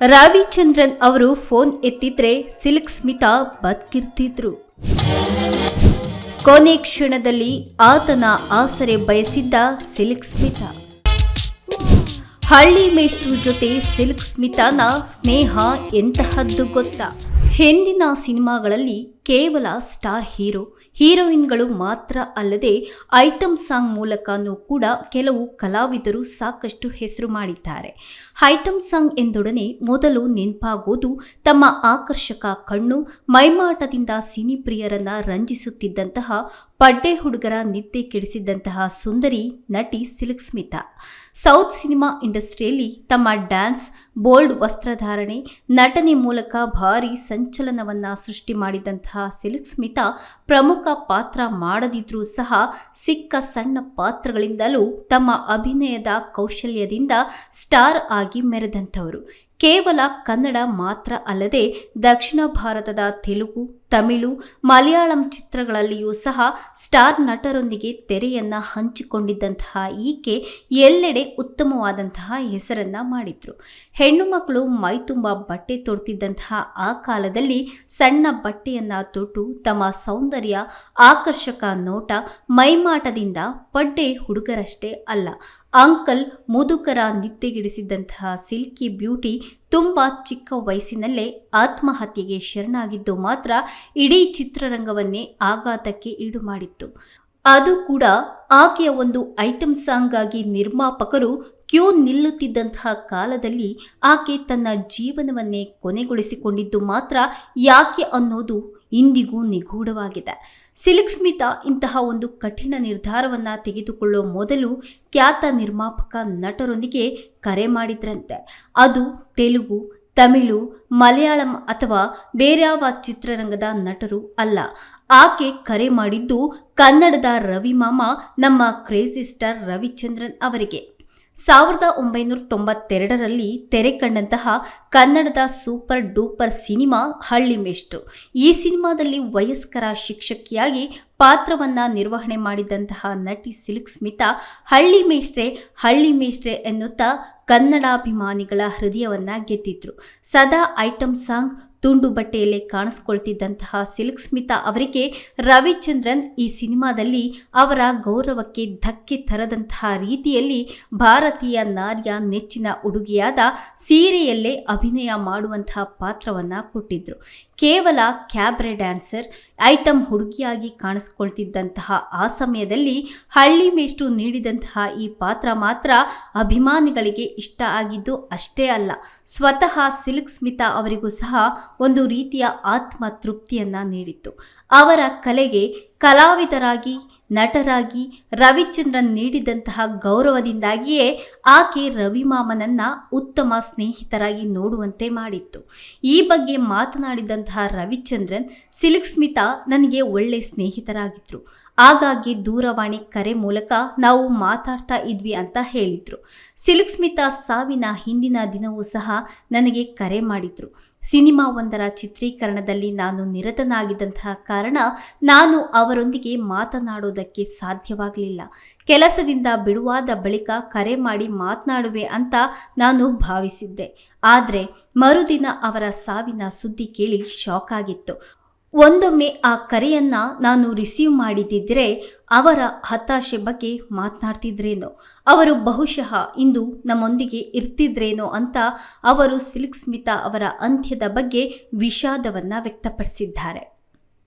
ರವಿಚಂದ್ರನ್ ಅವರು ಫೋನ್ ಎತ್ತಿದ್ರೆ ಸಿಲ್ಕ್ ಸ್ಮಿತಾ ಬದುಕಿರ್ತಿದ್ರು. ಕೊನೆ ಕ್ಷಣದಲ್ಲಿ ಆತನ ಆಸರೆ ಬಯಸಿದ್ದ ಸಿಲ್ಕ್ ಸ್ಮಿತಾ. ಹಳ್ಳಿ ಮೇಷ್ಟ್ರು ಜೊತೆ ಸಿಲ್ಕ್ ಸ್ಮಿತಾನ ಸ್ನೇಹ ಎಂತಹದ್ದು ಗೊತ್ತಾ? ಹಿಂದಿನ ಸಿನಿಮಾಗಳಲ್ಲಿ ಕೇವಲ ಸ್ಟಾರ್ ಹೀರೋ, ಹೀರೋಯಿನ್ಗಳು ಮಾತ್ರ ಅಲ್ಲದೆ ಐಟಮ್ ಸಾಂಗ್ ಮೂಲಕನೂ ಕೂಡ ಕೆಲವು ಕಲಾವಿದರು ಸಾಕಷ್ಟು ಹೆಸರು ಮಾಡಿದ್ದಾರೆ. ಐಟಮ್ ಸಾಂಗ್ ಎಂದೊಡನೆ ಮೊದಲು ನೆನಪಾಗೋದು ತಮ್ಮ ಆಕರ್ಷಕ ಕಣ್ಣು, ಮೈಮಾಟದಿಂದ ಸಿನಿ ಪ್ರಿಯರನ್ನ ರಂಜಿಸುತ್ತಿದ್ದಂತಹ, ಪಡ್ಡೆ ಹುಡುಗರ ನಿದ್ದೆ ಕೆಡಿಸಿದ್ದಂತಹ ಸುಂದರಿ ನಟಿ ಸಿಲ್ಕ್ ಸ್ಮಿತಾ ಸೌತ್ ಸಿನಿಮಾ ಇಂಡಸ್ಟ್ರಿಯಲ್ಲಿ ತಮ್ಮ ಡ್ಯಾನ್ಸ್, ಬೋಲ್ಡ್ ವಸ್ತ್ರಧಾರಣೆ, ನಟನೆ ಮೂಲಕ ಭಾರೀ ಸಂಚಲನವನ್ನ ಸೃಷ್ಟಿ ಮಾಡಿದಂತಹ ಸಿಲ್ಕ್ ಸ್ಮಿತಾ ಪ್ರಮುಖ ಪಾತ್ರ ಮಾಡದಿದ್ರೂ ಸಹ ಸಿಕ್ಕ ಸಣ್ಣ ಪಾತ್ರಗಳಿಂದಲೂ ತಮ್ಮ ಅಭಿನಯದ ಕೌಶಲ್ಯದಿಂದ ಸ್ಟಾರ್ ಆಗಿ ಮೆರೆದಂಥವರು. ಕೇವಲ ಕನ್ನಡ ಮಾತ್ರ ಅಲ್ಲದೆ ದಕ್ಷಿಣ ಭಾರತದ ತೆಲುಗು ತಮಿಳು, ಮಲಯಾಳಂ ಚಿತ್ರಗಳಲ್ಲಿಯೂ ಸಹ ಸ್ಟಾರ್ ನಟರೊಂದಿಗೆ ತೆರೆಯನ್ನ ಹಂಚಿಕೊಂಡಿದ್ದಂತಹ ಈಕೆ ಎಲ್ಲೆಡೆ ಉತ್ತಮವಾದಂತಹ ಹೆಸರನ್ನ ಮಾಡಿದ್ರು. ಹೆಣ್ಣು ಮಕ್ಕಳು ಮೈತುಂಬ ಬಟ್ಟೆ ತೊಡ್ತಿದ್ದಂತಹ ಆ ಕಾಲದಲ್ಲಿ ಸಣ್ಣ ಬಟ್ಟೆಯನ್ನ ತೊಟ್ಟು ತಮ್ಮ ಸೌಂದರ್ಯ, ಆಕರ್ಷಕ ನೋಟ ಮೈಮಾಟದಿಂದ ಪಡ್ಡೆ ಹುಡುಗರಷ್ಟೇ ಅಲ್ಲ, ಅಂಕಲ್ ಮುದುಕರ ನಿದ್ದೆಗಿಡಿಸಿದ್ದಂತಹ ಸಿಲ್ಕಿ ಬ್ಯೂಟಿ ತುಂಬ ಚಿಕ್ಕ ವಯಸ್ಸಿನಲ್ಲೇ ಆತ್ಮಹತ್ಯೆಗೆ ಶರಣಾಗಿದ್ದು ಮಾತ್ರ ಇಡೀ ಚಿತ್ರರಂಗವನ್ನೇ ಆಘಾತಕ್ಕೆ ಈಡು ಮಾಡಿತ್ತು ಅದು ಕೂಡ ಆಕೆಯ ಒಂದು ಐಟಂ ಸಾಂಗ್ ಆಗಿ ನಿರ್ಮಾಪಕರು ಕ್ಯೂ ನಿಲ್ಲುತ್ತಿದ್ದಂತಹ ಕಾಲದಲ್ಲಿ ಆಕೆ ತನ್ನ ಜೀವನವನ್ನೇ ಕೊನೆಗೊಳಿಸಿಕೊಂಡಿದ್ದು ಮಾತ್ರ ಯಾಕೆ ಅನ್ನೋದು ಇಂದಿಗೂ ನಿಗೂಢವಾಗಿದೆ. ಸಿಲ್ಕ್ ಸ್ಮಿತಾ ಇಂತಹ ಒಂದು ಕಠಿಣ ನಿರ್ಧಾರವನ್ನು ತೆಗೆದುಕೊಳ್ಳೋ ಮೊದಲು ಖ್ಯಾತ ನಿರ್ಮಾಪಕ ನಟರೊಂದಿಗೆ ಕರೆ ಮಾಡಿದ್ರಂತೆ. ಅದು ತೆಲುಗು, ತಮಿಳು, ಮಲಯಾಳಂ ಅಥವಾ ಬೇರ್ಯಾವ ಚಿತ್ರರಂಗದ ನಟರು ಅಲ್ಲ. ಆಕೆ ಕರೆ ಮಾಡಿದ್ದು ಕನ್ನಡದ ರವಿಮಾಮ, ನಮ್ಮ ಕ್ರೇಜಿ ಸ್ಟಾರ್ ರವಿಚಂದ್ರನ್ ಅವರಿಗೆ. ಸಾವಿರದ ಒಂಬೈನೂರ ತೊಂಬತ್ತೆರಡರಲ್ಲಿ ತೆರೆ ಕಂಡಂತಹ ಕನ್ನಡದ ಸೂಪರ್ ಡೂಪರ್ ಸಿನಿಮಾ ಹಳ್ಳಿ ಮೇಷ್ಟ್ರು. ಈ ಸಿನಿಮಾದಲ್ಲಿ ವಯಸ್ಕರ ಶಿಕ್ಷಕಿಯಾಗಿ ಪಾತ್ರವನ್ನ ನಿರ್ವಹಣೆ ಮಾಡಿದಂತಹ ನಟಿ ಸಿಲ್ಕ್ ಸ್ಮಿತಾ, ಹಳ್ಳಿ ಮೇಷ್ಟ್ರೆ ಹಳ್ಳಿ ಮೇಷ್ಟ್ರೆ ಎನ್ನುತ್ತಾ ಕನ್ನಡಾಭಿಮಾನಿಗಳ ಹೃದಯವನ್ನ ಗೆದ್ದಿದ್ರು. ಸದಾ ಐಟಂ ಸಾಂಗ್ ತುಂಡು ಬಟ್ಟೆಯಲ್ಲೇ ಕಾಣಿಸ್ಕೊಳ್ತಿದ್ದಂತಹ ಸಿಲ್ಕ್ ಸ್ಮಿತಾ ಅವರಿಗೆ ರವಿಚಂದ್ರನ್ ಈ ಸಿನಿಮಾದಲ್ಲಿ ಅವರ ಗೌರವಕ್ಕೆ ಧಕ್ಕೆ ತರದಂತಹ ರೀತಿಯಲ್ಲಿ ಭಾರತೀಯ ನಾರ್ಯ ನೆಚ್ಚಿನ ಉಡುಗೆಯಾದ ಸೀರೆಯಲ್ಲೇ ಅಭಿನಯ ಮಾಡುವಂತಹ ಪಾತ್ರವನ್ನು ಕೊಟ್ಟಿದ್ರು. ಕೇವಲ ಕ್ಯಾಬ್ರೆ ಡ್ಯಾನ್ಸರ್, ಐಟಂ ಹುಡುಗಿಯಾಗಿ ಕಾಣಿಸ್ಕೊಳ್ತಿದ್ದಂತಹ ಆ ಸಮಯದಲ್ಲಿ ಹಳ್ಳಿ ಮೇಷ್ಟು ನೀಡಿದಂತಹ ಈ ಪಾತ್ರ ಮಾತ್ರ ಅಭಿಮಾನಿಗಳಿಗೆ ಇಷ್ಟ ಆಗಿದ್ದು ಅಷ್ಟೇ ಅಲ್ಲ, ಸ್ವತಃ ಸಿಲ್ಕ್ ಸ್ಮಿತಾ ಅವರಿಗೂ ಸಹ ಒಂದು ರೀತಿಯ ಆತ್ಮ ತೃಪ್ತಿಯನ್ನು ನೀಡಿತ್ತು. ಅವರ ಕಲೆಗೆ ಕಲಾವಿದರಾಗಿ, ನಟರಾಗಿ ರವಿಚಂದ್ರನ್ ನೀಡಿದಂತಹ ಗೌರವದಿಂದಾಗಿಯೇ ಆಕೆ ರವಿಮಾಮನನ್ನ ಉತ್ತಮ ಸ್ನೇಹಿತರಾಗಿ ನೋಡುವಂತೆ ಮಾಡಿತ್ತು. ಈ ಬಗ್ಗೆ ಮಾತನಾಡಿದಂತಹ ರವಿಚಂದ್ರನ್, ಸಿಲ್ಕ್ ಸ್ಮಿತಾ ನನಗೆ ಒಳ್ಳೆ ಸ್ನೇಹಿತರಾಗಿದ್ರು. ಹಾಗಾಗಿ ದೂರವಾಣಿ ಕರೆ ಮೂಲಕ ನಾವು ಮಾತಾಡ್ತಾ ಇದ್ವಿ ಅಂತ ಹೇಳಿದ್ರು. ಸಿಲ್ಕ್ ಸ್ಮಿತಾ ಸಾವಿನ ಹಿಂದಿನ ದಿನವೂ ಸಹ ನನಗೆ ಕರೆ ಮಾಡಿದ್ರು. ಸಿನಿಮಾ ಒಂದರ ಚಿತ್ರೀಕರಣದಲ್ಲಿ ನಾನು ನಿರತನಾಗಿದ್ದಂತಹ ಕಾರಣ ನಾನು ಅವರೊಂದಿಗೆ ಮಾತನಾಡೋದಕ್ಕೆ ಸಾಧ್ಯವಾಗಲಿಲ್ಲ. ಕೆಲಸದಿಂದ ಬಿಡುವಾದ ಬಳಿಕ ಕರೆ ಮಾಡಿ ಮಾತನಾಡುವೆ ಅಂತ ನಾನು ಭಾವಿಸಿದ್ದೆ. ಆದರೆ ಮರುದಿನ ಅವರ ಸಾವಿನ ಸುದ್ದಿ ಕೇಳಿ ಶಾಕ್ ಆಗಿತ್ತು. ಒಂದೊಮ್ಮೆ ಆ ಕರೆಯನ್ನ ನಾನು ರಿಸೀವ್ ಮಾಡಿದ್ದಿದ್ರೆ ಅವರ ಹತಾಶೆ ಬಗ್ಗೆ ಮಾತನಾಡ್ತಿದ್ರೇನೋ, ಅವರು ಬಹುಶಃ ಇಂದು ನಮ್ಮೊಂದಿಗೆ ಇರ್ತಿದ್ರೇನೋ ಅಂತ ಅವರು ಸಿಲ್ಕ್ ಸ್ಮಿತಾ ಅವರ ಅಂತ್ಯದ ಬಗ್ಗೆ ವಿಷಾದವನ್ನ ವ್ಯಕ್ತಪಡಿಸಿದ್ದಾರೆ.